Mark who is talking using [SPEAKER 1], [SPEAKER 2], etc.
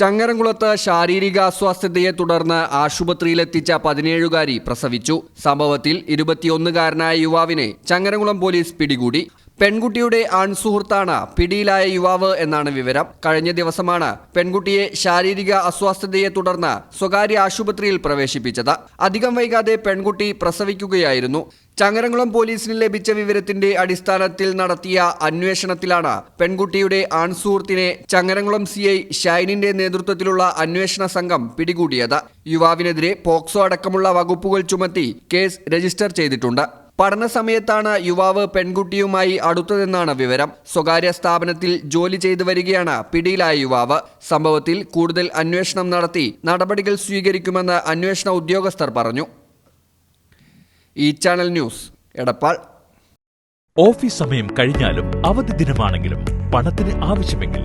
[SPEAKER 1] ചങ്ങരംകുളത്ത് ശാരീരിക അസ്വാസ്ഥതയെ തുടർന്ന് ആശുപത്രിയിലെത്തിച്ച പതിനേഴുകാരി പ്രസവിച്ചു. സംഭവത്തിൽ ഇരുപത്തിയൊന്നുകാരനായ യുവാവിനെ ചങ്ങരംകുളം പോലീസ് പിടികൂടി. പെൺകുട്ടിയുടെ ആൺസുഹൃത്താണ് പിടിയിലായ യുവാവ് എന്നാണ് വിവരം. കഴിഞ്ഞ ദിവസമാണ് പെൺകുട്ടിയെ ശാരീരിക അസ്വാസ്ഥതയെ തുടർന്ന് സ്വകാര്യ ആശുപത്രിയിൽ പ്രവേശിപ്പിച്ചത്. അധികം വൈകാതെ പെൺകുട്ടി പ്രസവിക്കുകയായിരുന്നു. ചങ്ങരംകുളം പോലീസിന് ലഭിച്ച വിവരത്തിന്റെ അടിസ്ഥാനത്തിൽ നടത്തിയ അന്വേഷണത്തിലാണ് പെൺകുട്ടിയുടെ ആൺസുഹൃത്തിനെ ചങ്ങരംകുളം സി ഐ ഷൈനിന്റെ നേതൃത്വത്തിലുള്ള അന്വേഷണ സംഘം പിടികൂടിയത്. യുവാവിനെതിരെ പോക്സോ അടക്കമുള്ള വകുപ്പുകൾ ചുമത്തി കേസ് രജിസ്റ്റർ ചെയ്തിട്ടുണ്ട്. പഠന സമയത്താണ് യുവാവ് പെൺകുട്ടിയുമായി അടുത്തതെന്നാണ് വിവരം. സ്വകാര്യ സ്ഥാപനത്തിൽ ജോലി ചെയ്തു വരികയാണ് പിടിയിലായ യുവാവ്. സംഭവത്തിൽ കൂടുതൽ അന്വേഷണം നടത്തി നടപടികൾ സ്വീകരിക്കുമെന്ന് അന്വേഷണ ഉദ്യോഗസ്ഥർ പറഞ്ഞു. ഈ ചാനൽ ന്യൂസ് എടപ്പാൾ.
[SPEAKER 2] ഓഫീസ് സമയം കഴിഞ്ഞാലും അവധി ദിനമാണെങ്കിലും പണത്തിന് ആവശ്യമെങ്കിൽ